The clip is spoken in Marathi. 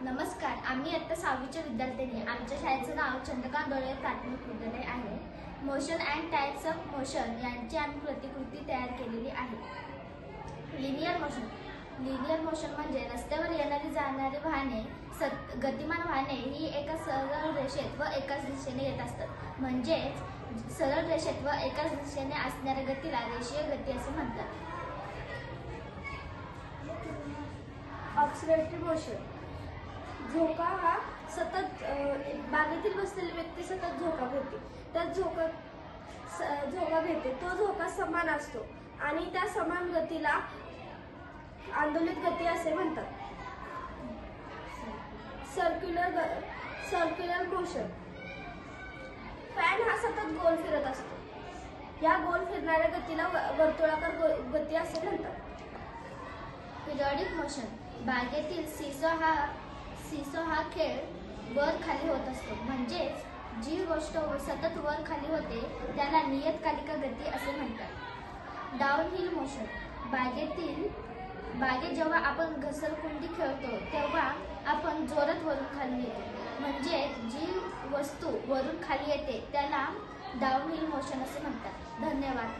नमस्कार आम्ही आत्ता सहावीच्या विद्यार्थ्यांनी आमच्या शाळेचं नाव चंद्रकांत डोळे प्राथमिक विद्यालय आहे. Motion and types of motion यांची आम्ही प्रतिकृती तयार केलेली आहे. लिनियर मोशन लिनियर मोशन म्हणजे रस्त्यावर येणारी जाणारी वाहने सत गतिमान वाहने ही एका सरळ रेषेत व एकाच दिशेने येत असतात. म्हणजेच सरळ रेषेत व एकाच दिशेने असणाऱ्या गतीला रेषीय गती असे म्हणतात. ऑक्सिलेटरी मोशन झोका हा सतत बागेतील बसलेली व्यक्ती सतत झोका घेते. त्या झोका स- झोका घेते. तो झोका समान असतो आणि त्या समान गतीला आंदोलित गती असे म्हणतात. सर्क्युलर सर्क्युलर मोशन फॅन हा सतत गोल फिरत असतो. या गोल फिरणाऱ्या गतीला व- वर्तुळाकार गती असे म्हणतात. पिरियॉडिक मोशन बागेतील सिसो हा सिसो हा खेळ वर खाली होत असतो. म्हणजेच जी गोष्ट सतत वर खाली होते त्याला नियतकालिका गती असे म्हणतात. डाऊन हिल मोशन बागेतील बागेत जेव्हा आपण घसरकुंडी खेळतो तेव्हा आपण जोरात वरून खाली येतो. म्हणजे जी वस्तू वरून खाली येते त्याला डाऊन हिल मोशन असे म्हणतात. धन्यवाद.